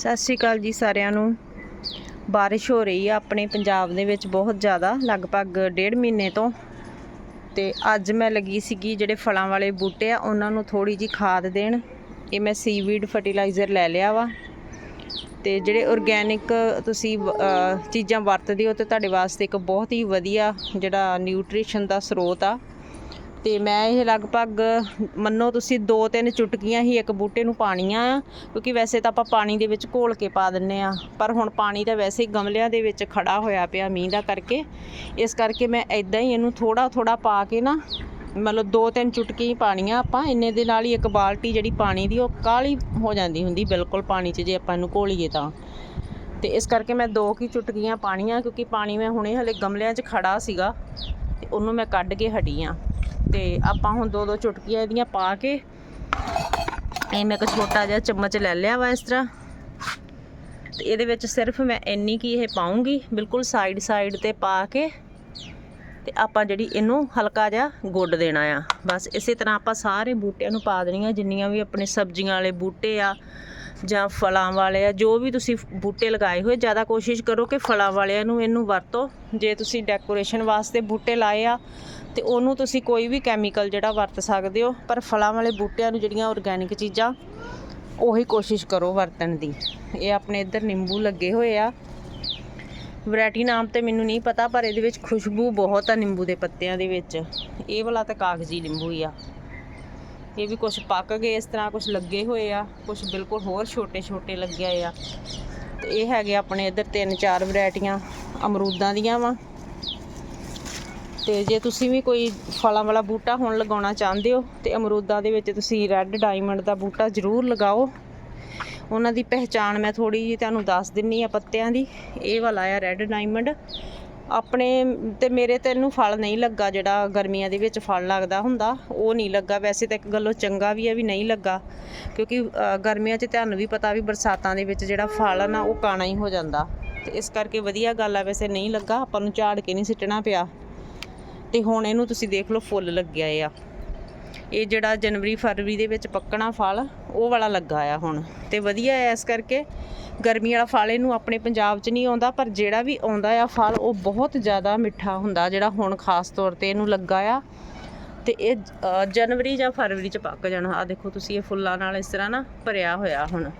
ਸਤਿ ਸ਼੍ਰੀ ਅਕਾਲ ਜੀ ਸਾਰਿਆਂ ਨੂੰ। ਬਾਰਿਸ਼ ਹੋ ਰਹੀ ਆ ਆਪਣੇ ਪੰਜਾਬ ਦੇ ਵਿੱਚ ਬਹੁਤ ਜ਼ਿਆਦਾ, ਲਗਭਗ ਡੇਢ ਮਹੀਨੇ ਤੋਂ। ਤੇ ਅੱਜ ਮੈਂ ਲੱਗੀ ਸੀਗੀ ਜਿਹੜੇ ਫਲਾਂ ਵਾਲੇ ਬੂਟੇ ਆ, ਉਹਨਾਂ ਨੂੰ ਥੋੜੀ ਜੀ ਖਾਦ ਦੇਣ। ਇਹ ਮੈਂ ਸੀਵੀਡ ਫਰਟੀਲਾਈਜ਼ਰ ਲੈ ਲਿਆ ਵਾ। ਤੇ ਜਿਹੜੇ ਆਰਗੈਨਿਕ ਤੁਸੀਂ ਚੀਜ਼ਾਂ ਵਰਤਦੇ ਹੋ ਤੇ ਤੁਹਾਡੇ ਵਾਸਤੇ ਇੱਕ ਬਹੁਤ ਹੀ ਵਧੀਆ ਜਿਹੜਾ ਨਿਊਟ੍ਰੀਸ਼ਨ ਦਾ ਸਰੋਤ ਆ ਤੇ ਮੈਂ ਇਹ ਲਗਭਗ, ਮੰਨੋ ਤੁਸੀਂ ਦੋ ਤਿੰਨ ਚੁਟਕੀਆਂ ਹੀ ਇੱਕ ਬੂਟੇ ਨੂੰ ਪਾਣੀਆਂ ਆ, ਕਿਉਂਕਿ ਵੈਸੇ ਤਾਂ ਆਪਾਂ ਪਾਣੀ ਦੇ ਵਿੱਚ ਘੋਲ ਕੇ ਪਾ ਦਿੰਨੇ ਆ। ਪਰ ਹੁਣ ਪਾਣੀ ਤਾਂ ਵੈਸੇ ਹੀ ਗਮਲਿਆਂ ਦੇ ਵਿੱਚ ਖੜਾ ਹੋਇਆ ਪਿਆ ਮੀਂਹ ਦਾ ਕਰਕੇ। ਇਸ ਕਰਕੇ ਮੈਂ ਇਦਾਂ ਹੀ ਇਹਨੂੰ ਥੋੜਾ ਥੋੜਾ ਪਾ ਕੇ ਨਾ, ਮਤਲਬ ਦੋ ਤਿੰਨ ਚੁਟਕੀ ਹੀ ਪਾਣੀਆਂ ਆਪਾਂ। ਇੰਨੇ ਦੇ ਨਾਲ ਹੀ ਇੱਕ ਬਾਲਟੀ ਜਿਹੜੀ ਪਾਣੀ ਦੀ, ਉਹ ਕਾਲੀ ਹੋ ਜਾਂਦੀ ਹੁੰਦੀ ਬਿਲਕੁਲ ਪਾਣੀ 'ਚ ਜੇ ਆਪਾਂ ਇਹਨੂੰ ਘੋਲੀਏ ਤਾਂ। ਤੇ ਇਸ ਕਰਕੇ ਮੈਂ ਦੋ ਕੀ ਚੁਟਕੀਆਂ ਪਾਣੀਆਂ, ਕਿਉਂਕਿ ਪਾਣੀ ਮੈਂ ਹੁਣੇ ਹਲੇ ਗਮਲਿਆਂ 'ਚ ਖੜਾ ਸੀਗਾ, ਤੇ ਉਹਨੂੰ ਮੈਂ ਕੱਢ ਕੇ ਹਟੀ ਆ। ਤੇ ਆਪਾਂ ਹੁਣ ਦੋ ਦੋ ਚੁਟਕੀਆਂ ਇਹਦੀਆਂ ਪਾ ਕੇ ਇਹ ਮੈਂ ਇੱਕ ਛੋਟਾ ਜਿਹਾ ਚਮਚ ਲੈ ਲਿਆ ਵਾ ਇਸ ਤਰ੍ਹਾਂ। ਤੇ ਇਹਦੇ ਵਿੱਚ ਸਿਰਫ ਮੈਂ ਇੰਨੀ ਕੀ ਇਹ ਪਾਉਂਗੀ, ਬਿਲਕੁਲ ਸਾਈਡ ਸਾਈਡ ਤੇ ਪਾ ਕੇ। ਤੇ ਆਪਾਂ ਜਿਹੜੀ ਇਹਨੂੰ ਹਲਕਾ ਜਿਹਾ ਗੁੱਡ ਦੇਣਾ ਆ। ਬਸ ਇਸੇ ਤਰ੍ਹਾਂ ਆਪਾਂ ਸਾਰੇ ਬੂਟਿਆਂ ਨੂੰ ਪਾ ਦੇਣੀਆਂ, ਜਿੰਨੀਆਂ ਵੀ ਆਪਣੇ ਸਬਜ਼ੀਆਂ ਵਾਲੇ ਬੂਟੇ ਆ ਜਾਂ ਫਲਾਂ ਵਾਲੇ ਆ, ਜੋ ਵੀ ਤੁਸੀਂ ਬੂਟੇ ਲਗਾਏ ਹੋਏ, ਜ਼ਿਆਦਾ ਕੋਸ਼ਿਸ਼ ਕਰੋ ਕਿ ਫਲਾਂ ਵਾਲਿਆਂ ਨੂੰ ਇਹਨੂੰ ਵਰਤੋ। ਜੇ ਤੁਸੀਂ ਡੈਕੋਰੇਸ਼ਨ ਵਾਸਤੇ ਬੂਟੇ ਲਾਏ ਆ, ਤੇ ਉਹਨੂੰ ਤੁਸੀਂ ਕੋਈ ਵੀ ਕੈਮੀਕਲ ਜਿਹੜਾ ਵਰਤ ਸਕਦੇ ਹੋ, ਪਰ ਫਲਾਂ ਵਾਲੇ ਬੂਟਿਆਂ ਨੂੰ ਜਿਹੜੀਆਂ ਆਰਗੈਨਿਕ ਚੀਜ਼ਾਂ, ਉਹੀ ਕੋਸ਼ਿਸ਼ ਕਰੋ ਵਰਤਣ ਦੀ। ਇਹ ਆਪਣੇ ਇੱਧਰ ਨਿੰਬੂ ਲੱਗੇ ਹੋਏ ਆ। ਵੈਰਾਈਟੀ ਨਾਮ ਤੇ ਮੈਨੂੰ ਨਹੀਂ ਪਤਾ, ਪਰ ਇਹਦੇ ਵਿੱਚ ਖੁਸ਼ਬੂ ਬਹੁਤ ਆ ਨਿੰਬੂ ਦੇ ਪੱਤਿਆਂ ਦੇ ਵਿੱਚ। ਇਹ ਵਾਲਾ ਤਾਂ ਕਾਗਜ਼ੀ ਨਿੰਬੂ ਹੀ ਆ। ਇਹ ਵੀ ਕੁਝ ਪੱਕ ਗਏ, ਇਸ ਤਰ੍ਹਾਂ ਕੁਝ ਲੱਗੇ ਹੋਏ ਆ ਕੁਝ ਬਿਲਕੁਲ ਹੋਰ ਛੋਟੇ ਛੋਟੇ ਲੱਗੇ ਆ। ਤੇ ਇਹ ਹੈਗੇ ਆਪਣੇ ਇੱਧਰ ਤਿੰਨ ਚਾਰ ਵੈਰਾਈਟੀਆਂ ਅਮਰੂਦਾਂ ਦੀਆਂ ਵਾ। ਤੇ ਜੇ ਤੁਸੀਂ ਵੀ ਕੋਈ ਫਲਾਂ ਵਾਲਾ ਬੂਟਾ ਹੁਣ ਲਗਾਉਣਾ ਚਾਹੁੰਦੇ ਹੋ, ਤੇ ਅਮਰੂਦਾਂ ਦੇ ਵਿੱਚ ਤੁਸੀਂ ਰੈੱਡ ਡਾਇਮੰਡ ਦਾ ਬੂਟਾ ਜ਼ਰੂਰ ਲਗਾਓ। ਉਹਨਾਂ ਦੀ ਪਹਿਚਾਣ ਮੈਂ ਥੋੜੀ ਜਿਹੀ ਤੁਹਾਨੂੰ ਦੱਸ ਦਿੰਨੀ ਆ ਪੱਤਿਆਂ ਦੀ। ਇਹ ਵਾਲਾ ਆ ਰੈੱਡ ਡਾਇਮੰਡ ਆਪਣੇ ਤੇ ਮੇਰੇ ਤੇ ਇਹਨੂੰ ਫਲ ਨਹੀਂ ਲੱਗਾ ਜਿਹੜਾ ਗਰਮੀਆਂ ਦੇ ਵਿੱਚ ਫਲ ਲੱਗਦਾ ਹੁੰਦਾ, ਉਹ ਨਹੀਂ ਲੱਗਾ। ਵੈਸੇ ਤਾਂ ਇੱਕ ਗੱਲੋਂ ਚੰਗਾ ਵੀ ਹੈ ਵੀ ਨਹੀਂ ਲੱਗਾ, ਕਿਉਂਕਿ ਗਰਮੀਆਂ 'ਚ ਤੁਹਾਨੂੰ ਵੀ ਪਤਾ ਵੀ ਬਰਸਾਤਾਂ ਦੇ ਵਿੱਚ ਜਿਹੜਾ ਫਲ ਆ ਨਾ, ਉਹ ਕਾਣਾ ਹੀ ਹੋ ਜਾਂਦਾ। ਤੇ ਇਸ ਕਰਕੇ ਵਧੀਆ ਗੱਲ ਆ, ਵੈਸੇ ਨਹੀਂ ਲੱਗਾ, ਆਪਾਂ ਨੂੰ ਝਾੜ ਕੇ ਨਹੀਂ ਸਿੱਟਣਾ ਪਿਆ। ਤੇ ਹੁਣ ਇਹਨੂੰ ਤੁਸੀਂ ਦੇਖ ਲਓ, ਫੁੱਲ ਲੱਗਿਆ ਆ। ਇਹ ਜਿਹੜਾ ਜਨਵਰੀ, ਫਰਵਰੀ ਦੇ ਵਿੱਚ ਪੱਕਣਾ ਫਲ ਉਹ ਵਾਲਾ ਲੱਗਾ ਆ ਹੁਣ। ਤੇ ਵਧੀਆ ਹੈ ਇਸ ਕਰਕੇ ਗਰਮੀ ਵਾਲਾ ਫਲ ਇਹਨੂੰ ਆਪਣੇ ਪੰਜਾਬ 'ਚ ਨਹੀਂ ਆਉਂਦਾ, ਪਰ ਜਿਹੜਾ ਵੀ ਆਉਂਦਾ ਆ ਫਲ, ਉਹ ਬਹੁਤ ਜ਼ਿਆਦਾ ਮਿੱਠਾ ਹੁੰਦਾ ਜਿਹੜਾ ਹੁਣ ਖਾਸ ਤੌਰ ਤੇ ਇਹਨੂੰ ਲੱਗਾ ਆ। ਤੇ ਇਹ ਜਨਵਰੀ ਜਾਂ ਫਰਵਰੀ 'ਚ ਪੱਕ ਜਾਣਾ। ਆ ਦੇਖੋ ਤੁਸੀਂ ਇਹ ਫੁੱਲਾਂ ਨਾਲ ਇਸ ਤਰ੍ਹਾਂ ਨਾ ਭਰਿਆ ਹੋਇਆ ਹੁਣ।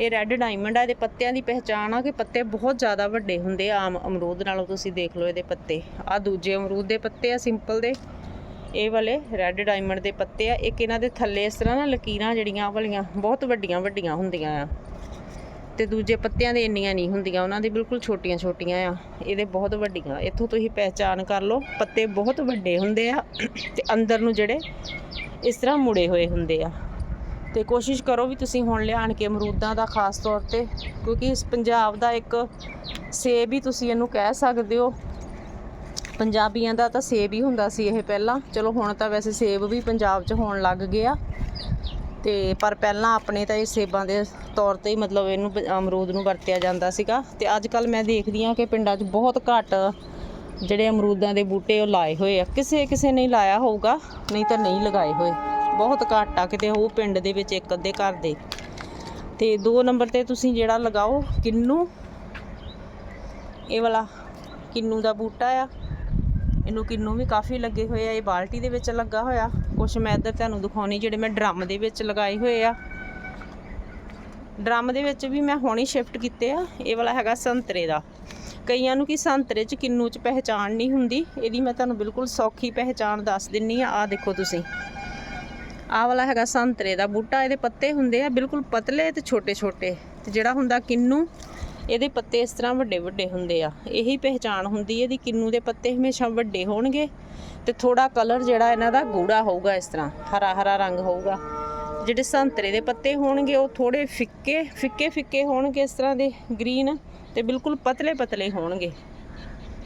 ਇਹ ਰੈੱਡ ਡਾਇਮੰਡ ਆ, ਇਹਦੇ ਪੱਤਿਆਂ ਦੀ ਪਹਿਚਾਣ ਆ ਕਿ ਪੱਤੇ ਬਹੁਤ ਜ਼ਿਆਦਾ ਵੱਡੇ ਹੁੰਦੇ ਆ। ਆਮ ਅਮਰੂਦ ਨਾਲੋਂ ਤੁਸੀਂ ਦੇਖ ਲਓ ਇਹਦੇ ਪੱਤੇ। ਆ ਦੂਜੇ ਅਮਰੂਦ ਦੇ ਪੱਤੇ ਆ ਸਿੰਪਲ ਦੇ। ਇਹ ਵਾਲੇ ਰੈੱਡ ਡਾਇਮੰਡ ਦੇ ਪੱਤੇ ਆ। ਇੱਕ ਇਹਨਾਂ ਦੇ ਥੱਲੇ ਇਸ ਤਰ੍ਹਾਂ ਨਾ ਲਕੀਰਾਂ ਜਿਹੜੀਆਂ ਆਹ ਵਾਲੀਆਂ ਬਹੁਤ ਵੱਡੀਆਂ ਵੱਡੀਆਂ ਹੁੰਦੀਆਂ ਆ। ਤੇ ਦੂਜੇ ਪੱਤਿਆਂ ਦੇ ਇੰਨੀਆਂ ਨਹੀਂ ਹੁੰਦੀਆਂ, ਉਹਨਾਂ ਦੀ ਬਿਲਕੁਲ ਛੋਟੀਆਂ ਛੋਟੀਆਂ ਆ। ਇਹਦੇ ਬਹੁਤ ਵੱਡੀਆਂ। ਇੱਥੋਂ ਤੁਸੀਂ ਪਹਿਚਾਨ ਕਰ ਲਓ, ਪੱਤੇ ਬਹੁਤ ਵੱਡੇ ਹੁੰਦੇ ਆ ਤੇ ਅੰਦਰ ਨੂੰ ਜਿਹੜੇ ਇਸ ਤਰ੍ਹਾਂ ਮੁੜੇ ਹੋਏ ਹੁੰਦੇ ਆ। ਤੇ ਕੋਸ਼ਿਸ਼ ਕਰੋ ਵੀ ਤੁਸੀਂ ਹੁਣ ਲਿਆਣ ਕੇ ਅਮਰੂਦਾਂ ਦਾ ਖਾਸ ਤੌਰ ਤੇ, ਕਿਉਂਕਿ ਇਸ ਪੰਜਾਬ ਦਾ ਇੱਕ ਸੇਬ ਹੀ ਤੁਸੀਂ ਇਹਨੂੰ ਕਹਿ ਸਕਦੇ ਹੋ ਪੰਜਾਬੀਆਂ ਦਾ ਤਾਂ ਸੇਬ ਹੀ ਹੁੰਦਾ ਸੀ ਇਹ ਪਹਿਲਾਂ। ਚਲੋ ਹੁਣ ਤਾਂ ਵੈਸੇ ਸੇਬ ਵੀ ਪੰਜਾਬ 'ਚ ਹੋਣ ਲੱਗ ਗਏ ਆ ਤੇ ਪਰ ਪਹਿਲਾਂ ਆਪਣੇ ਤਾਂ ਇਹ ਸੇਬਾਂ ਦੇ ਤੌਰ ਤੇ ਹੀ ਮਤਲਬ ਇਹਨੂੰ ਅਮਰੂਦ ਨੂੰ ਵਰਤਿਆ ਜਾਂਦਾ ਸੀਗਾ। ਤੇ ਅੱਜ ਕੱਲ ਮੈਂ ਦੇਖਦੀ ਹਾਂ ਕਿ ਪਿੰਡਾਂ 'ਚ ਬਹੁਤ ਘੱਟ ਜਿਹੜੇ ਅਮਰੂਦਾਂ ਦੇ ਬੂਟੇ ਉਹ ਲਾਏ ਹੋਏ ਆ। ਕਿਸੇ ਕਿਸੇ ਨੇ ਲਾਇਆ ਹੋਊਗਾ, ਨਹੀਂ ਤਾਂ ਨਹੀਂ ਲਗਾਏ ਹੋਏ। ਬਹੁਤ ਘੱਟ ਆ ਕਿਤੇ ਉਹ ਪਿੰਡ ਦੇ ਵਿੱਚ ਇੱਕ ਅੱਧੇ ਘਰ ਦੇ। ਤੇ ਦੋ ਨੰਬਰ ਤੇ ਤੁਸੀਂ ਜਿਹੜਾ ਲਗਾਓ, ਕਿੰਨੂ? ਇਹ ਵਾਲਾ, ਕਿੰਨੂ ਦਾ ਬੂਟਾ ਆ। ਇਹਨੂੰ ਕਿੰਨੂ ਵੀ ਕਾਫੀ ਲੱਗੇ ਹੋਏ ਆ, ਇਹ ਬਾਲਟੀ ਦੇ ਵਿੱਚ ਲੱਗਾ ਹੋਇਆ। ਕੁਛ ਮੈਂ ਇੱਧਰ ਤੁਹਾਨੂੰ ਦਿਖਾਉਣੀ, ਜਿਹੜੇ ਮੈਂ ਡਰਮ ਦੇ ਵਿੱਚ ਲਗਾਏ ਹੋਏ ਆ। ਡਰਮ ਦੇ ਵਿੱਚ ਵੀ ਮੈਂ ਹੁਣੇ ਸ਼ਿਫਟ ਕੀਤੇ ਆ, ਇਹ ਵਾਲਾ ਹੈਗਾ ਸੰਤਰੇ ਦਾ। ਕਈਆਂ ਨੂੰ ਕਿ ਸੰਤਰੇ 'ਚ ਕਿੰਨੂ 'ਚ ਪਹਿਚਾਣ ਨਹੀਂ ਹੁੰਦੀ, ਇਹਦੀ ਮੈਂ ਤੁਹਾਨੂੰ ਬਿਲਕੁਲ ਸੌਖੀ ਪਹਿਚਾਣ ਦੱਸ ਦਿੰਨੀ ਆ। ਆ ਦੇਖੋ ਤੁਸੀਂ। ਆਹ ਵਾਲਾ ਹੈਗਾ ਸੰਤਰੇ ਦਾ ਬੂਟਾ, ਇਹਦੇ ਪੱਤੇ ਹੁੰਦੇ ਆ ਬਿਲਕੁਲ ਪਤਲੇ ਤੇ ਛੋਟੇ ਛੋਟੇ ਤੇ ਜਿਹੜਾ ਹੁੰਦਾ ਕਿੰਨੂ ਇਹਦੇ ਪੱਤੇ ਇਸ ਤਰ੍ਹਾਂ ਵੱਡੇ ਵੱਡੇ ਹੁੰਦੇ ਆ। ਇਹੀ ਪਹਿਚਾਣ ਹੁੰਦੀ ਹੈ ਇਹਦੀ ਕਿੰਨੂ ਦੇ ਪੱਤੇ ਹਮੇਸ਼ਾ ਵੱਡੇ ਹੋਣਗੇ ਤੇ ਥੋੜਾ ਕਲਰ ਜਿਹੜਾ ਇਹਨਾਂ ਦਾ ਗੂੜਾ ਹੋਊਗਾ ਇਸ ਤਰ੍ਹਾਂ ਹਰਾ ਹਰਾ ਰੰਗ ਹੋਊਗਾ। ਜਿਹੜੇ ਸੰਤਰੇ ਦੇ ਪੱਤੇ ਹੋਣਗੇ ਉਹ ਥੋੜੇ ਫਿੱਕੇ ਫਿੱਕੇ ਫਿੱਕੇ ਹੋਣਗੇ ਇਸ ਤਰ੍ਹਾਂ ਦੇ ਗ੍ਰੀਨ ਤੇ ਬਿਲਕੁਲ ਪਤਲੇ ਪਤਲੇ ਹੋਣਗੇ।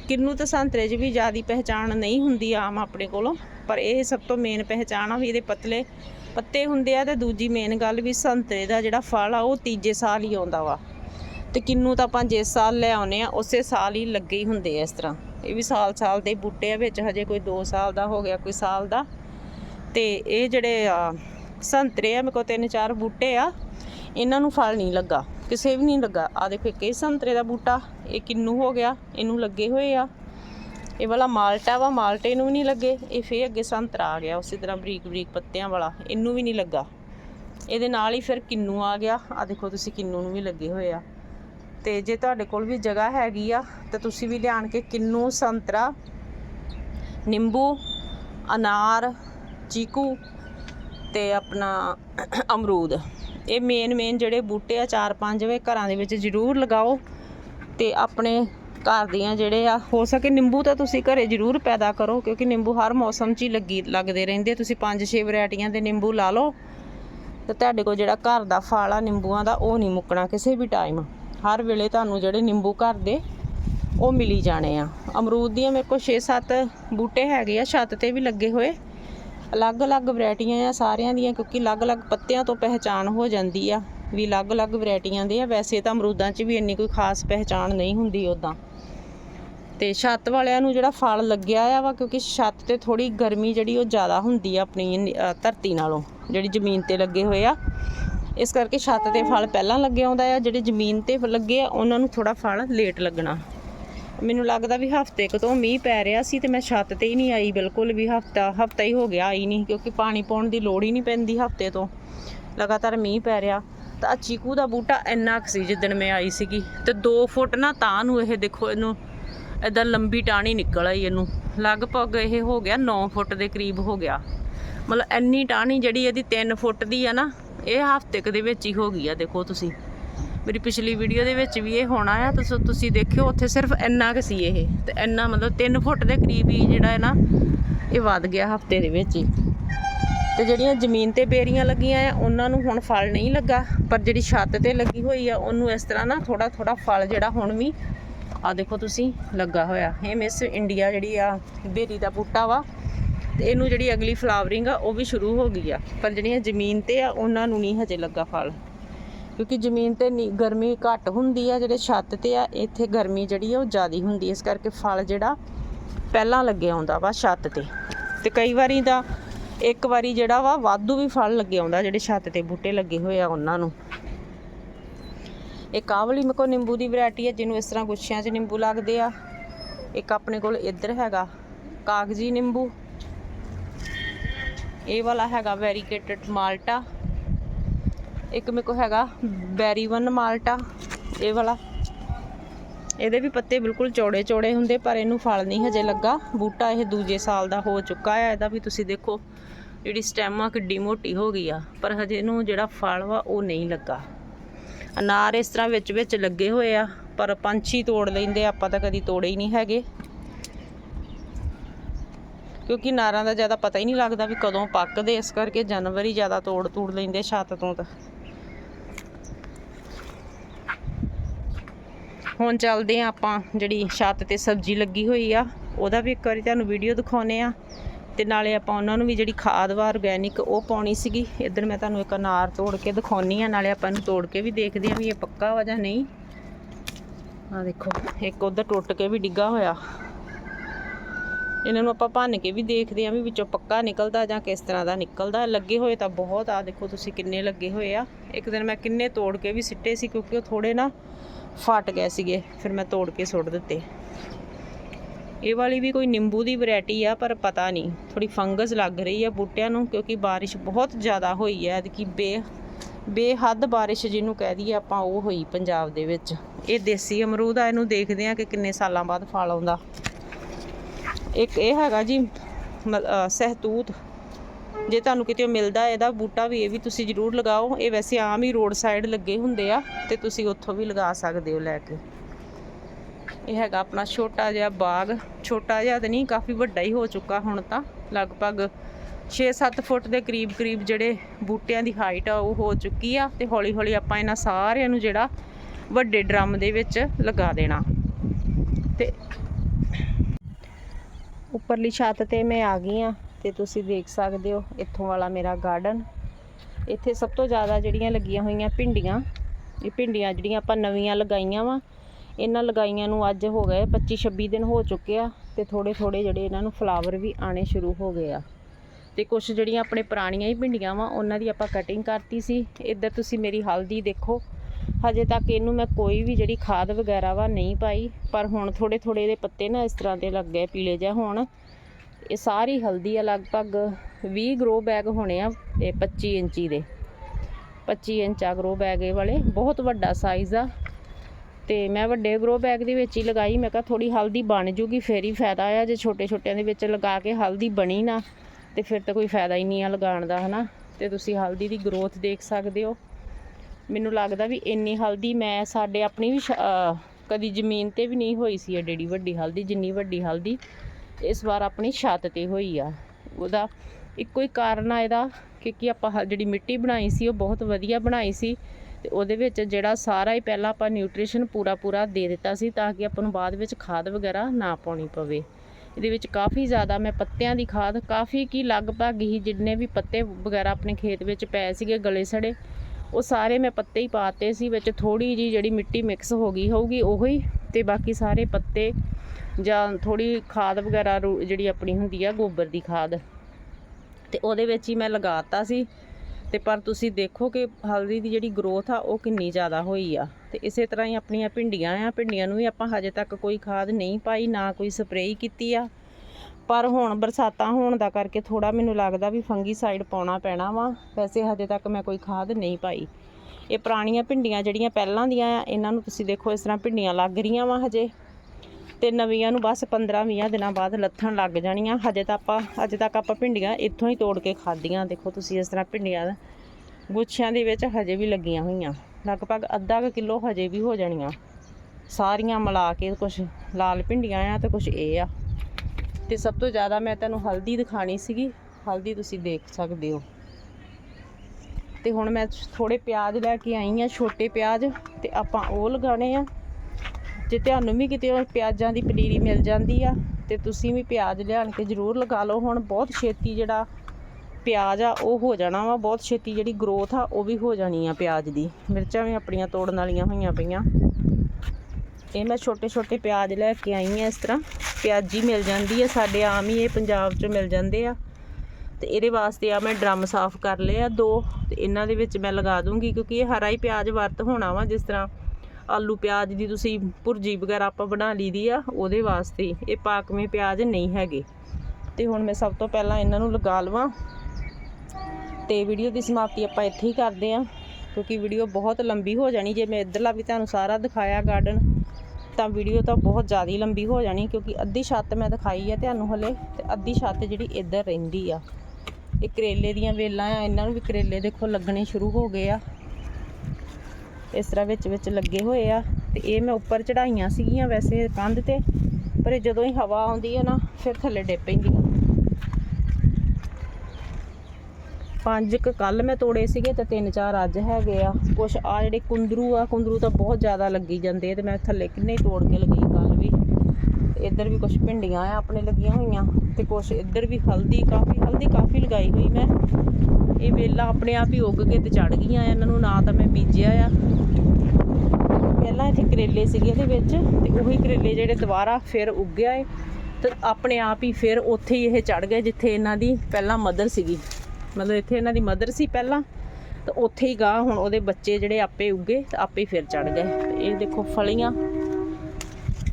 ਕਿੰਨੂ ਤੇ ਸੰਤਰੇ 'ਚ ਵੀ ਜ਼ਿਆਦੀ ਪਹਿਚਾਣ ਨਹੀਂ ਹੁੰਦੀ ਆਮ ਆਪਣੇ ਕੋਲੋਂ, ਪਰ ਇਹ ਸਭ ਤੋਂ ਮੇਨ ਪਹਿਚਾਣ ਆ ਵੀ ਇਹਦੇ ਪਤਲੇ ਪੱਤੇ ਹੁੰਦੇ ਆ ਤੇ ਦੂਜੀ ਮੇਨ ਗੱਲ ਵੀ ਸੰਤਰੇ ਦਾ ਜਿਹੜਾ ਫਲ ਆ ਉਹ ਤੀਜੇ ਸਾਲ ਹੀ ਆਉਂਦਾ ਵਾ। ਤੇ ਕਿੰਨੂ ਤਾਂ ਆਪਾਂ ਜਿਸ ਸਾਲ ਲੈ ਆਉਨੇ ਆ ਉਸੇ ਸਾਲ ਹੀ ਲੱਗੇ ਹੀ ਹੁੰਦੇ ਆ ਇਸ ਤਰ੍ਹਾਂ। ਇਹ ਵੀ ਸਾਲ ਸਾਲ ਦੇ ਬੂਟੇ ਆ ਵਿੱਚ ਹਜੇ ਕੋਈ 2 ਸਾਲ ਦਾ ਹੋ ਗਿਆ ਕੋਈ ਸਾਲ ਦਾ। ਤੇ ਇਹ ਜਿਹੜੇ ਆ, ਸੰਤਰੇ ਆ ਮੇਰੇ ਕੋਲ ਤਿੰਨ ਚਾਰ ਬੂਟੇ ਆ ਇਹਨਾਂ ਨੂੰ ਫਲ ਨਹੀਂ ਲੱਗਾ ਕਿਸੇ ਵੀ ਨਹੀਂ ਲੱਗਾ। ਆ ਦੇਖੋ ਇੱਕ ਇਹ ਸੰਤਰੇ ਦਾ ਬੂਟਾ ਇਹ ਕਿੰਨੂ ਹੋ ਗਿਆ ਇਹਨੂੰ ਲੱਗੇ ਹੋਏ ਆ। ਇਹ ਵਾਲਾ ਮਾਲਟਾ ਵਾ ਮਾਲਟੇ ਨੂੰ ਵੀ ਨਹੀਂ ਲੱਗੇ ਇਹ ਫੇਰ ਅੱਗੇ ਸੰਤਰਾ ਆ ਗਿਆ ਉਸੇ ਤਰ੍ਹਾਂ ਬਰੀਕ ਬਰੀਕ ਪੱਤਿਆਂ ਵਾਲਾ ਇਹਨੂੰ ਵੀ ਨਹੀਂ ਲੱਗਾ। ਇਹਦੇ ਨਾਲ ਹੀ ਫਿਰ ਕਿੰਨੂ ਆ ਗਿਆ। ਆ ਦੇਖੋ ਤੁਸੀਂ ਕਿੰਨੂ ਨੂੰ ਵੀ ਲੱਗੇ ਹੋਏ ਆ। ਤੇ ਜੇ ਤੁਹਾਡੇ ਕੋਲ ਵੀ ਜਗ੍ਹਾ ਹੈਗੀ ਆ, ਤਾਂ ਤੁਸੀਂ ਵੀ ਲਿਆਣ ਕੇ ਕਿੰਨੂ, ਸੰਤਰਾ, ਨਿੰਬੂ, ਅਨਾਰ, ਚੀਕੂ ਤੇ ਆਪਣਾ ਅਮਰੂਦ। ਇਹ ਮੇਨ ਮੇਨ ਜਿਹੜੇ ਬੂਟੇ ਆ, ਚਾਰ ਪੰਜ ਵੇ ਘਰਾਂ ਦੇ ਵਿੱਚ ਜ਼ਰੂਰ ਲਗਾਓ ਤੇ ਆਪਣੇ ਘਰ ਦੀਆਂ ਜਿਹੜੇ ਆ, ਹੋ ਸਕੇ ਨਿੰਬੂ ਤਾਂ ਤੁਸੀਂ ਘਰੇ ਜ਼ਰੂਰ ਪੈਦਾ ਕਰੋ, ਕਿਉਂਕਿ ਨਿੰਬੂ ਹਰ ਮੌਸਮ 'ਚ ਹੀ ਲੱਗੀ, ਲੱਗਦੇ ਰਹਿੰਦੇ ਤੁਸੀਂ ਪੰਜ ਛੇ ਵੈਰਾਈਟੀਆਂ ਦੇ ਨਿੰਬੂ ਲਾ ਲਓ ਤੇ ਤੁਹਾਡੇ ਕੋਲ ਜਿਹੜਾ ਘਰ ਦਾ ਫਲ ਆ, ਨਿੰਬੂਆਂ ਦਾ, ਉਹ ਨਹੀਂ ਮੁੱਕਣਾ ਕਿਸੇ ਵੀ ਟਾਈਮ ਹਰ ਵੇਲੇ ਤੁਹਾਨੂੰ ਜਿਹੜੇ ਨਿੰਬੂ ਘਰ ਦੇ, ਉਹ ਮਿਲੀ ਜਾਣੇ ਆ। ਅਮਰੂਦ ਦੀਆਂ ਮੇਰੇ ਕੋਲ 6-7 ਬੂਟੇ ਹੈਗੇ ਆ, ਛੱਤ ਤੇ ਵੀ ਲੱਗੇ ਹੋਏ। ਅਲੱਗ-ਅਲੱਗ ਵੈਰਾਈਟੀਆਂ ਆ ਸਾਰਿਆਂ ਦੀਆਂ, ਕਿਉਂਕਿ ਅਲੱਗ-ਅਲੱਗ ਪੱਤਿਆਂ ਤੋਂ ਪਹਿਚਾਣ ਹੋ ਜਾਂਦੀ ਆ, ਵੀ ਅਲੱਗ-ਅਲੱਗ ਵੈਰਾਈਟੀਆਂ ਦੇ ਆ। ਵੈਸੇ ਤਾਂ ਅਮਰੂਦਾਂ 'ਚ ਵੀ ਇੰਨੀ ਕੋਈ ਖਾਸ ਪਹਿਚਾਣ ਨਹੀਂ ਹੁੰਦੀ ਉਦਾਂ ਤੇ ਛੱਤ ਵਾਲਿਆਂ ਨੂੰ ਜਿਹੜਾ ਫਲ ਲੱਗਿਆ ਆ ਵਾ, ਕਿਉਂਕਿ ਛੱਤ ਤੇ ਥੋੜੀ ਗਰਮੀ ਜਿਹੜੀ ਉਹ ਜ਼ਿਆਦਾ ਹੁੰਦੀ ਆ ਆਪਣੀ ਧਰਤੀ ਨਾਲੋਂ, ਜਿਹੜੀ ਜ਼ਮੀਨ ਤੇ ਲੱਗੇ ਹੋਏ ਆ। ਇਸ ਕਰਕੇ ਛੱਤ ਤੇ ਫਲ ਪਹਿਲਾਂ ਲੱਗੇ ਆਉਂਦਾ ਆ, ਜਿਹੜੇ ਜ਼ਮੀਨ ਤੇ ਲੱਗੇ ਆ, ਉਹਨਾਂ ਨੂੰ ਥੋੜਾ ਫਲ ਲੇਟ ਲੱਗਣਾ। ਮੈਨੂੰ ਲੱਗਦਾ ਵੀ ਹਫ਼ਤੇ ਕੁ ਤੋਂ ਮੀਂਹ ਪੈ ਰਿਹਾ ਸੀ ਤੇ ਮੈਂ ਛੱਤ ਤੇ ਹੀ ਨਹੀਂ ਆਈ ਬਿਲਕੁਲ ਵੀ, ਹਫਤਾ ਹਫਤਾ ਹੀ ਹੋ ਗਿਆ ਆਈ ਨਹੀਂ, ਕਿਉਂਕਿ ਪਾਣੀ ਪਾਉਣ ਦੀ ਲੋੜ ਹੀ ਨਹੀਂ ਪੈਂਦੀ ਹਫ਼ਤੇ ਤੋਂ। ਲਗਾਤਾਰ ਮੀਂਹ ਪੈ ਰਿਹਾ। ਤਾਂ ਚੀਕੂ ਦਾ ਬੂਟਾ ਇੰਨਾ ਕੁ ਸੀ ਜਿੱਦਣ ਮੈਂ ਆਈ ਸੀਗੀ। ਤੇ 2 ਫੁੱਟ ਨਾ ਤਾਂ ਨੂੰ ਇਹ ਦੇਖੋ ਇਹਨੂੰ ਇਦਾਂ ਲੰਬੀ ਟਾਣੀ ਨਿਕਲ ਆਈ ਇਹਨੂੰ। ਲਗਭਗ ਇਹ ਹੋ ਗਿਆ 9 ਫੁੱਟ ਦੇ ਕਰੀਬ ਹੋ ਗਿਆ। ਮਤਲਬ ਇੰਨੀ ਟਾਣੀ ਜਿਹੜੀ ਇਹਦੀ 3 ਫੁੱਟ ਦੀ ਆ ਨਾ ਇਹ ਹਫ਼ਤੇ ਕੁ ਦੇ ਵਿੱਚ ਹੀ ਹੋ ਗਈ ਆ, ਦੇਖੋ ਤੁਸੀਂ। ਮੇਰੀ ਪਿਛਲੀ ਵੀਡੀਓ ਦੇ ਵਿੱਚ ਵੀ ਇਹ ਹੋਣਾ ਆ ਤੁਸੀਂ ਤੁਸੀਂ ਦੇਖਿਓ, ਉੱਥੇ ਸਿਰਫ ਇੰਨਾ ਕੁ ਸੀ ਇਹ। ਤੇ ਇੰਨਾ ਮਤਲਬ 3 ਫੁੱਟ ਦੇ ਕਰੀਬ ਹੀ ਜਿਹੜਾ ਹੈ ਨਾ, ਇਹ ਵੱਧ ਗਿਆ ਹਫ਼ਤੇ ਦੇ ਵਿੱਚ ਹੀ। ਤੇ ਜਿਹੜੀਆਂ ਜ਼ਮੀਨ ਤੇ ਬੇਰੀਆਂ ਲੱਗੀਆਂ ਆ, ਉਹਨਾਂ ਨੂੰ ਹੁਣ ਫਲ ਨਹੀਂ ਲੱਗਾ। ਪਰ ਜਿਹੜੀ ਛੱਤ ਤੇ ਲੱਗੀ ਹੋਈ ਆ, ਉਹਨੂੰ ਇਸ ਤਰ੍ਹਾਂ ਨਾ ਥੋੜਾ ਥੋੜਾ ਫਲ ਜਿਹੜਾ ਹੁਣ ਵੀ ਆ ਦੇਖੋ ਤੁਸੀਂ, ਲੱਗਾ ਹੋਇਆ। ਇਹ ਮਿਸ ਇੰਡੀਆ ਜਿਹੜੀ ਆ, ਬੇਰੀ ਦਾ ਬੂਟਾ ਵਾ। ਤੇ ਇਹਨੂੰ ਜਿਹੜੀ ਅਗਲੀ ਫਲਾਵਰਿੰਗ ਆ, ਉਹ ਵੀ ਸ਼ੁਰੂ ਹੋ ਗਈ ਆ। ਪਰ ਜਿਹੜੀਆਂ ਜ਼ਮੀਨ ਤੇ ਆ, ਉਹਨਾਂ ਨੂੰ ਨਹੀਂ ਹਜੇ ਲੱਗਾ ਫਲ। ਕਿਉਂਕਿ ਜ਼ਮੀਨ ਤੇ ਨੀ- ਗਰਮੀ ਘੱਟ ਹੁੰਦੀ ਆ, ਜਿਹੜੇ ਛੱਤ ਤੇ ਆ, ਇੱਥੇ ਗਰਮੀ ਜਿਹੜੀ ਆ, ਉਹ ਜ਼ਿਆਦੀ ਹੁੰਦੀ ਇਸ ਕਰਕੇ ਫਲ ਜਿਹੜਾ ਪਹਿਲਾਂ ਲੱਗੇ ਆਉਂਦਾ ਵਾ ਛੱਤ ਤੇ। ਤੇ ਕਈ ਵਾਰੀ ਦਾ ਇੱਕ ਵਾਰੀ ਜਿਹੜਾ ਵਾ, ਵਾਧੂ ਵੀ ਫਲ ਲੱਗੇ ਆਉਂਦਾ, ਜਿਹੜੇ ਛੱਤ ਤੇ ਬੂਟੇ ਲੱਗੇ ਹੋਏ ਆ ਉਹਨਾਂ ਨੂੰ। ਇੱਕ ਆਹ ਵਾਲੀ ਮੇਰੇ ਕੋਲ ਨਿੰਬੂ ਦੀ ਵੈਰਾਈਟੀ ਹੈ ਜਿਹਨੂੰ ਇਸ ਤਰ੍ਹਾਂ ਗੁੱਛਿਆਂ 'ਚ ਨਿੰਬੂ ਲੱਗਦੇ ਆ। ਇੱਕ ਆਪਣੇ ਕੋਲ ਇੱਧਰ ਹੈਗਾ, ਕਾਗਜੀ ਨਿੰਬੂ। ਇਹ ਵਾਲਾ ਹੈਗਾ ਵੈਰੀਕੇਟਡ ਮਾਲਟਾ। ਇੱਕ ਮੇਰੇ ਕੋਲ ਹੈਗਾ ਬੈਰੀਵਨ ਮਾਲਟਾ, ਇਹ ਵਾਲਾ। ਇਹਦੇ ਵੀ ਪੱਤੇ ਬਿਲਕੁਲ ਚੌੜੇ ਚੌੜੇ ਹੁੰਦੇ, ਪਰ ਇਹਨੂੰ ਫਲ ਨਹੀਂ ਹਜੇ ਲੱਗਾ। ਬੂਟਾ ਇਹ ਦੂਜੇ ਸਾਲ ਦਾ ਹੋ ਚੁੱਕਾ ਹੈ ਇਹਦਾ ਵੀ ਤੁਸੀਂ ਦੇਖੋ ਜਿਹੜੀ ਸਟੈਮ ਆ ਕਿੱਡੀ ਮੋਟੀ ਹੋ ਗਈ ਆ, ਪਰ ਹਜੇ ਇਹਨੂੰ ਜਿਹੜਾ ਫਲ ਵਾ ਉਹ ਨਹੀਂ ਲੱਗਾ। ਅਨਾਰ ਇਸ ਤਰ੍ਹਾਂ ਵਿੱਚ ਵਿੱਚ ਲੱਗੇ ਹੋਏ ਆ, ਪਰ ਪੰਛੀ ਤੋੜ ਲੈਂਦੇ ਆਪਾਂ ਤਾਂ ਕਦੀ ਤੋੜੇ ਹੀ ਨਹੀਂ ਹੈਗੇ। ਕਿਉਂਕਿ ਨਾਰਾਂ ਦਾ ਜ਼ਿਆਦਾ ਪਤਾ ਹੀ ਨਹੀਂ ਲੱਗਦਾ ਵੀ ਕਦੋਂ ਪੱਕਦੇ, ਇਸ ਕਰਕੇ ਜਨਵਰੀ ਜ਼ਿਆਦਾ ਤੋੜ ਤੂੜ ਲੈਂਦੇ ਛੱਤ ਤੋਂ ਤਾਂ। ਹੁਣ ਚੱਲਦੇ ਆ ਆਪਾਂ ਜਿਹੜੀ ਛੱਤ ਤੇ ਸਬਜ਼ੀ ਲੱਗੀ ਹੋਈ ਆ, ਉਹਦਾ ਵੀ ਇੱਕ ਵਾਰੀ ਤੁਹਾਨੂੰ ਵੀਡੀਓ ਦਿਖਾਉਨੇ ਆ ਤੇ ਨਾਲੇ ਆਪਾਂ ਉਹਨਾਂ ਨੂੰ ਵੀ ਜਿਹੜੀ ਖਾਦ ਵਾ ਆਰਗੈਨਿਕ ਉਹ ਪਾਉਣੀ ਸੀਗੀ, ਇੱਧਰ ਮੈਂ ਤੁਹਾਨੂੰ ਇੱਕ ਅਨਾਰ ਤੋੜ ਕੇ ਦਿਖਾਉਣੀ ਆ ਨਾਲੇ ਆਪਾਂ ਇਹਨੂੰ ਤੋੜ ਕੇ ਵੀ ਦੇਖਦੇ ਆ ਵੀ ਇਹ ਪੱਕਾ ਵਾ ਜਾਂ ਨਹੀਂ। ਆ ਦੇਖੋ, ਇੱਕ ਉਧਰ ਟੁੱਟ ਕੇ ਵੀ ਡਿੱਗਾ ਹੋਇਆ। ਇਹਨਾਂ ਨੂੰ ਆਪਾਂ ਭੰਨ ਕੇ ਵੀ ਦੇਖਦੇ ਆ ਵੀ ਵਿੱਚੋਂ ਪੱਕਾ ਨਿਕਲਦਾ ਜਾਂ ਕਿਸ ਤਰ੍ਹਾਂ ਦਾ ਨਿਕਲਦਾ। ਲੱਗੇ ਹੋਏ ਤਾਂ ਬਹੁਤ ਆ, ਦੇਖੋ ਤੁਸੀਂ ਕਿੰਨੇ ਲੱਗੇ ਹੋਏ ਆ। ਇੱਕ ਦਿਨ ਮੈਂ ਕਿੰਨੇ ਤੋੜ ਕੇ ਵੀ ਸਿੱਟੇ ਸੀ ਕਿਉਂਕਿ ਉਹ ਥੋੜੇ ਨਾ ਫਟ ਗਏ ਸੀਗੇ, ਫਿਰ ਮੈਂ ਤੋੜ ਕੇ ਸੁੱਟ ਦਿੱਤੇ। ਇਹ ਵਾਲੀ ਵੀ ਕੋਈ ਨਿੰਬੂ ਦੀ ਵੈਰਾਈਟੀ ਆ, ਪਰ ਪਤਾ ਨਹੀਂ ਥੋੜੀ ਫੰਗਸ ਲੱਗ ਰਹੀ ਆ ਬੂਟਿਆਂ ਨੂੰ ਕਿਉਂਕਿ ਬਾਰਿਸ਼ ਬਹੁਤ ਜ਼ਿਆਦਾ ਹੋਈ ਹੈ ਕਿ ਬੇ, ਬੇਹੱਦ ਬਾਰਿਸ਼ ਜਿਹਨੂੰ ਕਹਿ ਦਈਏ ਆਪਾਂ ਉਹ ਹੋਈ ਪੰਜਾਬ ਦੇ ਵਿੱਚ। ਇਹ ਦੇਸੀ ਅਮਰੂਦ ਆ, ਇਹਨੂੰ ਦੇਖਦੇ ਆ ਕਿ ਕਿੰਨੇ ਸਾਲਾਂ ਬਾਅਦ ਫਲ ਆਉਂਦਾ। ਇੱਕ ਇਹ ਹੈਗਾ ਜੀ, ਮ- ਸਹਿਤੂਤ। ਜੇ ਤੁਹਾਨੂੰ ਕਿਤੇ ਮਿਲਦਾ ਇਹਦਾ ਬੂਟਾ ਵੀ ਇਹ ਵੀ ਤੁਸੀਂ ਜ਼ਰੂਰ ਲਗਾਓ। ਇਹ ਵੈਸੇ ਆਮ ਹੀ ਰੋਡ ਸਾਈਡ ਲੱਗੇ ਹੁੰਦੇ ਆ, ਤੇ ਤੁਸੀਂ ਉੱਥੋਂ ਵੀ ਲਗਾ ਸਕਦੇ ਹੋ ਲੈ ਕੇ। ਇਹ ਹੈਗਾ ਆਪਣਾ ਛੋਟਾ ਜਿਹਾ ਬਾਗ। ਛੋਟਾ ਜਿਹਾ ਤਾਂ ਨਹੀਂ, ਕਾਫੀ ਵੱਡਾ ਹੀ ਹੋ ਚੁੱਕਾ ਹੁਣ ਤਾਂ। ਲਗਭਗ 6-7 ਫੁੱਟ ਦੇ ਕਰੀਬ ਕਰੀਬ ਜਿਹੜੇ ਬੂਟਿਆਂ ਦੀ ਹਾਈਟ ਆ, ਉਹ ਹੋ ਚੁੱਕੀ ਆ, ਤੇ ਹੌਲੀ ਹੌਲੀ ਆਪਾਂ ਇਹਨਾਂ ਸਾਰਿਆਂ ਨੂੰ ਜਿਹੜਾ ਵੱਡੇ ਡਰਮ ਦੇ ਵਿੱਚ ਲਗਾ ਦੇਣਾ। ਤੇ ਉੱਪਰਲੀ ਛੱਤ ਤੇ ਮੈਂ ਆ ਗਈ ਆ ਤੇ ਤੁਸੀਂ ਦੇਖ ਸਕਦੇ ਹੋ, ਇੱਥੋਂ ਵਾਲਾ ਮੇਰਾ ਗਾਰਡਨ ਇੱਥੇ ਸਭ ਤੋਂ ਜ਼ਿਆਦਾ ਜਿਹੜੀਆਂ ਲੱਗੀਆਂ ਹੋਈਆਂ ਭਿੰਡੀਆਂ, ਇਹ ਭਿੰਡੀਆਂ ਜਿਹੜੀਆਂ ਆਪਾਂ ਨਵੀਆਂ ਲਗਾਈਆਂ ਵਾ, ਇਹਨਾਂ ਲਗਾਈਆਂ ਨੂੰ ਅੱਜ ਹੋ ਗਏ 25 26 ਦਿਨ ਹੋ ਚੁੱਕੇ ਆ ਤੇ ਥੋੜੇ ਥੋੜੇ ਜਿਹੜੇ ਇਹਨਾਂ ਨੂੰ ਫਲਾਵਰ ਵੀ ਆਣੇ ਸ਼ੁਰੂ ਹੋ ਗਏ ਆ। ਤੇ ਕੁਝ ਜਿਹੜੀਆਂ ਆਪਣੇ ਪੁਰਾਣੀਆਂ ਹੀ ਭਿੰਡੀਆਂ ਵਾ, ਉਹਨਾਂ ਦੀ ਆਪਾਂ ਕਟਿੰਗ ਕਰਤੀ ਸੀ। ਇੱਧਰ ਤੁਸੀਂ ਮੇਰੀ ਹਲਦੀ ਦੇਖੋ ਹਜੇ ਤੱਕ ਇਹਨੂੰ ਮੈਂ ਕੋਈ ਵੀ ਜਿਹੜੀ ਖਾਦ ਵਗੈਰਾ ਵਾ ਨਹੀਂ ਪਾਈ, ਪਰ ਹੁਣ ਥੋੜੇ ਥੋੜੇ ਇਹਦੇ ਪੱਤੇ ਨਾ ਇਸ ਤਰ੍ਹਾਂ ਦੇ ਲੱਗ ਗਏ ਪੀਲੇ ਜਿਹਾ ਹੋਣ। ਇਹ ਸਾਰੀ ਹਲਦੀ ਆ, ਲਗਭਗ 20 ਗਰੋ ਬੈਗ ਹੋਣੇ ਆ ਇਹ 25 ਇੰਚੀ ਦੇ। 25 ਇੰਚ ਆ ਗਰੋ ਬੈਗ ਇਹ ਵਾਲੇ, ਬਹੁਤ ਵੱਡਾ ਸਾਈਜ਼ ਆ। ਤੇ ਮੈਂ ਵੱਡੇ ਗਰੋ ਬੈਗ ਦੇ ਵਿੱਚ ਹੀ ਲਗਾਈ, ਮੈਂ ਕਿਹਾ ਥੋੜੀ ਹਲਦੀ ਬਣ ਜੂਗੀ, ਫੇਰ ਹੀ ਫਾਇਦਾ ਆ, ਜੇ ਛੋਟੇ ਛੋਟਿਆਂ ਦੇ ਵਿੱਚ ਲਗਾ ਕੇ ਹਲਦੀ ਬਣੀ ਨਾ, ਤੇ ਫਿਰ ਤਾਂ ਕੋਈ ਫਾਇਦਾ ਹੀ ਨਹੀਂ ਆ ਲਗਾਉਣ ਦਾ, ਹਨਾ। ਤੇ ਤੁਸੀਂ ਹਲਦੀ ਦੀ ਗਰੋਥ ਦੇਖ ਸਕਦੇ ਹੋ। ਮੈਨੂੰ ਲੱਗਦਾ ਵੀ ਇੰਨੀ ਹਲਦੀ ਮੈਂ ਸਾਡੇ ਆਪਣੀ ਵੀ ਸ਼- ਅਹ ਕਦੀ ਜ਼ਮੀਨ ਤੇ ਵੀ ਨਹੀਂ ਹੋਈ ਸੀ ਇਹ ਡੇੜੀ ਵੱਡੀ ਹਲਦੀ, ਜਿੰਨੀ ਵੱਡੀ ਹਲਦੀ ਇਸ ਵਾਰ ਆਪਣੀ ਛੱਤ ਤੇ ਹੋਈ ਆ। ਉਹਦਾ ਇੱਕੋ ਹੀ ਕਾਰਨ ਆ ਇਹਦਾ ਕਿਉਂਕਿ ਆਪਾਂ ਹ- ਜਿਹੜੀ ਮਿੱਟੀ ਬਣਾਈ ਸੀ, ਉਹ ਬਹੁਤ ਵਧੀਆ ਬਣਾਈ ਸੀ ਤੇ ਉਹਦੇ ਵਿੱਚ ਜਿਹੜਾ ਸਾਰਾ ਹੀ ਪਹਿਲਾਂ ਆਪਾਂ ਨਿਊਟ੍ਰੀਸ਼ਨ ਪੂਰਾ ਪੂਰਾ ਦੇ ਦਿੱਤਾ ਸੀ ਤਾਂ ਕਿ ਆਪਾਂ ਨੂੰ ਬਾਅਦ ਵਿੱਚ ਖਾਦ ਵਗੈਰਾ ਨਾ ਪਾਉਣੀ ਪਵੇ। ਇਹਦੇ ਵਿੱਚ ਕਾਫੀ ਜ਼ਿਆਦਾ ਮੈਂ ਪੱਤਿਆਂ ਦੀ ਖਾਦ, ਕਾਫੀ ਕੀ ਲਗਭਗ ਹੀ ਜਿੰਨੇ ਵੀ ਪੱਤੇ ਵਗੈਰਾ ਆਪਣੇ ਖੇਤ ਵਿੱਚ ਪਏ ਸੀਗੇ ਗਲੇ ਸੜੇ ਉਹ ਸਾਰੇ ਮੈਂ ਪੱਤੇ ਹੀ ਪਾਤੇ ਸੀ, ਵਿੱਚ ਥੋੜੀ ਜੀ ਜਿਹੜੀ ਮਿੱਟੀ ਮਿਕਸ ਹੋ ਗਈ ਹੋਊਗੀ ਉਹ ਹੀ ਤੇ ਬਾਕੀ ਸਾਰੇ ਪੱਤੇ ਜਾਂ ਥੋੜੀ ਖਾਦ ਵਗੈਰਾ ਰੂ- ਜਿਹੜੀ ਆਪਣੀ ਹੁੰਦੀ ਆ ਗੋਬਰ ਦੀ ਖਾਦ। ਤੇ ਉਹਦੇ ਵਿੱਚ ਹੀ ਮੈਂ ਲਗਾਤਾ ਸੀ ਤੇ ਪਰ ਤੁਸੀਂ ਦੇਖੋ ਕਿ ਹਲਦੀ ਦੀ ਜਿਹੜੀ ਗਰੋਥ ਆ ਉਹ ਕਿੰਨੀ ਜ਼ਿਆਦਾ ਹੋਈ ਆ। ਤੇ ਇਸੇ ਤਰ੍ਹਾਂ ਹੀ ਆਪਣੀਆਂ ਭਿੰਡੀਆਂ ਆ, ਭਿੰਡੀਆਂ ਨੂੰ ਵੀ ਆਪਾਂ ਹਜੇ ਤੱਕ ਕੋਈ ਖਾਦ ਨਹੀਂ ਪਾਈ, ਨਾ ਕੋਈ ਸਪਰੇਅ ਕੀਤੀ ਆ। ਪਰ ਹੁਣ ਬਰਸਾਤਾਂ ਹੋਣ ਦਾ ਕਰਕੇ ਥੋੜਾ ਮੈਨੂੰ ਲੱਗਦਾ ਵੀ ਫੰਗੀਸਾਈਡ ਪਾਉਣਾ ਪੈਣਾ ਵਾ। ਵੈਸੇ ਹਜੇ ਤੱਕ ਮੈਂ ਕੋਈ ਖਾਦ ਨਹੀਂ ਪਾਈ। ਇਹ ਪੁਰਾਣੀਆਂ ਭਿੰਡੀਆਂ ਜਿਹੜੀਆਂ ਪਹਿਲਾਂ ਦੀਆਂ ਆ, ਇਹਨਾਂ ਨੂੰ ਤੁਸੀਂ ਦੇਖੋ ਇਸ ਤਰ੍ਹਾਂ ਭਿੰਡੀਆਂ ਲੱਗ ਰਹੀਆਂ ਵਾ ਹਜੇ। ਤੇ ਨਵੀਆਂ ਨੂੰ ਬਸ 15-20 ਦਿਨਾਂ ਬਾਅਦ ਲੱਥਣ ਲੱਗ ਜਾਣੀਆਂ। ਹਜੇ ਤਾਂ ਆਪਾਂ ਅਜੇ ਤੱਕ ਆਪਾਂ ਭਿੰਡੀਆਂ ਇੱਥੋਂ ਹੀ ਤੋੜ ਕੇ ਖਾਧੀਆਂ। ਦੇਖੋ ਤੁਸੀਂ ਇਸ ਤਰ੍ਹਾਂ ਭਿੰਡੀਆਂ ਗੁੱਛਿਆਂ ਦੇ ਵਿੱਚ ਹਜੇ ਵੀ ਲੱਗੀਆਂ ਹੋਈਆਂ। ਲਗਭਗ ਅੱਧਾ ਕੁ ਕਿਲੋ ਹਜੇ ਵੀ ਹੋ ਜਾਣੀਆਂ। ਸਾਰੀਆਂ ਮਿਲਾ ਕੇ ਕੁਝ ਲਾਲ ਭਿੰਡੀਆਂ ਆ ਤੇ ਕੁਝ ਇਹ ਆ। ਤੇ ਸਭ ਤੋਂ ਜ਼ਿਆਦਾ ਮੈਂ ਤੁਹਾਨੂੰ ਹਲਦੀ ਦਿਖਾਣੀ ਸੀਗੀ। ਹਲਦੀ ਤੁਸੀਂ ਦੇਖ ਸਕਦੇ ਹੋ। ਤੇ ਹੁਣ ਮੈਂ ਥੋੜੇ ਪਿਆਜ਼ ਲੈ ਕੇ ਆਈ ਆ ਛੋਟੇ ਪਿਆਜ਼, ਤੇ ਆਪਾਂ ਉਹ ਲਗਾਉਣੇ ਆ। ਜੇ ਤੁਹਾਨੂੰ ਵੀ ਕਿਤੇ ਪਿਆਜ਼ਾਂ ਦੀ ਪਨੀਰੀ ਮਿਲ ਜਾਂਦੀ ਆ, ਤੇ ਤੁਸੀਂ ਵੀ ਪਿਆਜ਼ ਲਿਆਣ ਕੇ ਜ਼ਰੂਰ ਲਗਾ ਲਓ। ਹੁਣ ਬਹੁਤ ਛੇਤੀ ਜਿਹੜਾ ਪਿਆਜ਼ ਆ, ਉਹ ਹੋ ਜਾਣਾ ਵਾ। ਬਹੁਤ ਛੇਤੀ ਜਿਹੜੀ ਗਰੋਥ ਆ, ਉਹ ਵੀ ਹੋ ਜਾਣੀ ਆ ਪਿਆਜ਼ ਦੀ। ਮਿਰਚਾਂ ਵੀ ਆਪਣੀਆਂ ਤੋੜਨ ਵਾਲੀਆਂ ਹੋਈਆਂ ਪਈਆਂ। ਇਹ ਮੈਂ ਛੋਟੇ ਛੋਟੇ ਪਿਆਜ਼ ਲੈ ਕੇ ਆਈ ਆ ਇਸ ਤਰ੍ਹਾਂ। ਪਿਆਜ਼ੀ ਮਿਲ ਜਾਂਦੀ ਹੈ ਸਾਡੇ ਆਮ ਹੀ ਇਹ ਪੰਜਾਬ 'ਚ ਮਿਲ ਜਾਂਦੇ ਆ। ਤੇ ਇਹਦੇ ਵਾਸਤੇ ਆ ਮੈਂ ਡਰਮ ਸਾਫ਼ ਕਰ ਲਏ ਆ ਦੋ, ਤੇ ਇਹਨਾਂ ਦੇ ਵਿੱਚ ਮੈਂ ਲਗਾ ਦੂੰਗੀ ਕਿਉਂਕਿ ਇਹ ਹਰਾ ਹੀ ਪਿਆਜ਼ ਵਰਤ ਹੋਣਾ ਵਾ, ਜਿਸ ਤਰ੍ਹਾਂ ਆਲੂ ਪਿਆਜ਼ ਦੀ ਤੁਸੀਂ ਭੁਰਜੀ ਵਗੈਰਾ ਆਪਾਂ ਬਣਾ ਲਈ ਦੀ ਆ, ਉਹਦੇ ਵਾਸਤੇ ਇਹ ਪਾਕਵੇਂ ਪਿਆਜ਼ ਨਹੀਂ ਹੈਗੇ। ਤੇ ਹੁਣ ਮੈਂ ਸਭ ਤੋਂ ਪਹਿਲਾਂ ਇਹਨਾਂ ਨੂੰ ਲਗਾ ਲਵਾਂ। ਤੇ ਵੀਡੀਓ ਦੀ ਸਮਾਪਤੀ ਆਪਾਂ ਇੱਥੇ ਹੀ ਕਰਦੇ ਆ, ਕਿਉਂਕਿ ਵੀਡੀਓ ਬਹੁਤ ਲੰਬੀ ਹੋ ਜਾਣੀ, ਜੇ ਮੈਂ ਇੱਧਰਲਾ ਵੀ ਤੁਹਾਨੂੰ ਸਾਰਾ ਦਿਖਾਇਆ ਗਾਰਡਨ ਤਾਂ ਵੀਡੀਓ ਤਾਂ ਬਹੁਤ ਜ਼ਿਆਦਾ ਹੀ ਲੰਬੀ ਹੋ ਜਾਣੀ ਕਿਉਂਕਿ ਅੱਧੀ ਛੱਤ ਮੈਂ ਦਿਖਾਈ ਆ ਤੁਹਾਨੂੰ ਹਲੇ ਤੇ ਅੱਧੀ ਛੱਤ ਜਿਹੜੀ ਇੱਧਰ ਰਹਿੰਦੀ ਆ। ਇਹ ਕਰੇਲੇ ਦੀਆਂ ਵੇਲਾਂ ਆ, ਇਹਨਾਂ ਨੂੰ ਵੀ ਕਰੇਲੇ ਦੇਖੋ ਲੱਗਣੇ ਸ਼ੁਰੂ ਹੋ ਗਏ ਆ। ਇਸ ਤਰ੍ਹਾਂ ਵਿੱਚ ਵਿੱਚ ਲੱਗੇ ਹੋਏ ਆ ਤੇ ਇਹ ਮੈਂ ਉੱਪਰ ਚੜਾਈਆਂ ਸੀਗੀਆਂ ਵੈਸੇ ਕੰਧ ਤੇ, ਪਰ ਇਹ ਜਦੋਂ ਹੀ ਹਵਾ ਆਉਂਦੀ ਹੈ ਨਾ, ਫਿਰ ਥੱਲੇ ਡਿੱਗ ਪੈਂਦੀਆਂ। ਪੰਜ ਕ ਕੱਲ ਮੈਂ ਤੋੜੇ ਸੀਗੇ ਤੇ ਤਿੰਨ ਚਾਰ ਅੱਜ ਹੈਗੇ ਆ। ਕੁਛ ਆ ਜਿਹੜੇ ਕੁੰਦਰੂ ਆ, ਕੁੰਦਰੂ ਤਾਂ ਬਹੁਤ ਜ਼ਿਆਦਾ ਲੱਗੀ ਜਾਂਦੇ ਆ ਤੇ ਮੈਂ ਥੱਲੇ ਕਿੰਨੇ ਤੋੜ ਕੇ ਲਗਾਈ ਕੱਲ ਵੀ। ਇੱਧਰ ਵੀ ਕੁਛ ਭਿੰਡੀਆਂ ਆ ਆਪਣੇ ਲੱਗੀਆਂ ਹੋਈਆਂ ਤੇ ਕੁਛ ਇੱਧਰ ਵੀ ਹਲਦੀ ਕਾਫੀ ਹਲਦੀ ਕਾਫੀ ਲਗਾਈ ਹੋਈ ਮੈਂ। ਇਹ ਵੇਲਾ ਆਪਣੇ ਆਪ ਹੀ ਉੱਗ ਕੇ ਤੇ ਚੜ ਗਈਆਂ ਇਹਨਾਂ ਨੂੰ, ਨਾ ਤਾਂ ਮੈਂ ਬੀਜਿਆ ਆ। ਪਹਿਲਾਂ ਇੱਥੇ ਕਰੇਲੇ ਸੀਗੇ ਇਹਦੇ ਵਿੱਚ ਤੇ ਉਹੀ ਕਰੇਲੇ ਜਿਹੜੇ ਦੁਬਾਰਾ ਫਿਰ ਉੱਗਿਆ ਏ। ਤੇ ਆਪਣੇ ਆਪ ਹੀ ਫਿਰ ਉੱਥੇ ਹੀ ਇਹ ਚੜ ਗਏ ਜਿੱਥੇ ਇਹਨਾਂ ਦੀ ਪਹਿਲਾਂ ਮਦਰ ਸੀਗੀ। ਮਤਲਬ ਇੱਥੇ ਇਹਨਾਂ ਦੀ ਮਦਰ ਸੀ ਪਹਿਲਾਂ, ਤੇ ਉੱਥੇ ਹੀ ਗਾਹ ਹੁਣ ਉਹਦੇ ਬੱਚੇ ਜਿਹੜੇ ਆਪੇ ਉੱਗੇ, ਤੇ ਆਪੇ ਹੀ ਫਿਰ ਚੜ ਗਏ। ਇਹ ਦੇਖੋ ਫਲੀਆਂ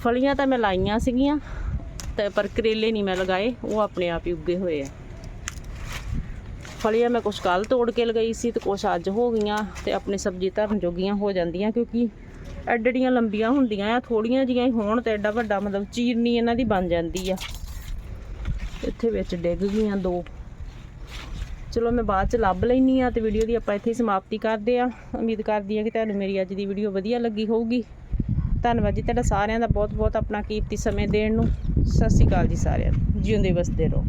ਫਲੀਆਂ ਤਾਂ ਮੈਂ ਲਾਈਆਂ ਸੀਗੀਆਂ, ਤੇ ਪਰ ਕਰੇਲੇ ਨਹੀਂ ਮੈਂ ਲਗਾਏ, ਉਹ ਆਪਣੇ ਆਪ ਹੀ ਉੱਗੇ ਹੋਏ ਆ। ਫਲੀਆਂ ਮੈਂ ਕੁਛ ਕੱਲ ਤੋੜ ਕੇ ਲਗਾਈ ਸੀ ਤੇ ਕੁਛ ਅੱਜ ਹੋ ਗਈਆਂ, ਤੇ ਆਪਣੀ ਸਬਜ਼ੀ ਧਰਨ ਜੋਗੀਆਂ ਹੋ ਜਾਂਦੀਆਂ, ਕਿਉਂਕਿ ਐਡੜੀਆਂ ਲੰਬੀਆਂ ਹੁੰਦੀਆਂ ਆ, ਥੋੜੀਆਂ ਜੀਆਂ ਹੀ ਹੋਣ ਤੇ ਐਡਾ ਵੱਡਾ ਮਤਲਬ ਚੀਰਨੀ ਇਹਨਾਂ ਦੀ ਬਣ ਜਾਂਦੀ ਆ। ਇੱਥੇ ਵਿੱਚ ਡਿੱਗ ਗਈਆਂ ਦੋ। ਚਲੋ ਮੈਂ ਬਾਅਦ ਚ ਲੱਭ ਲੈਣੀ ਆ ਤੇ ਵੀਡੀਓ ਦੀ ਆਪਾਂ ਇੱਥੇ ਹੀ ਸਮਾਪਤੀ ਕਰਦੇ ਆ। ਉਮੀਦ ਕਰਦੀ ਆ ਕਿ ਤੁਹਾਨੂੰ ਮੇਰੀ ਅੱਜ ਦੀ ਵੀਡੀਓ ਵਧੀਆ ਲੱਗੀ ਹੋਊਗੀ। ਧੰਨਵਾਦ ਜੀ ਤੁਹਾਡਾ ਸਾਰਿਆਂ ਦਾ ਬਹੁਤ ਬਹੁਤ ਆਪਣਾ ਕੀਮਤੀ ਸਮੇਂ ਦੇਣ ਨੂੰ। ਸਤਿ ਸ਼੍ਰੀ ਅਕਾਲ ਜੀ ਸਾਰਿਆਂ ਨੂੰ। ਜਿਉਂਦੇ ਵਸਦੇ ਰਹੋ।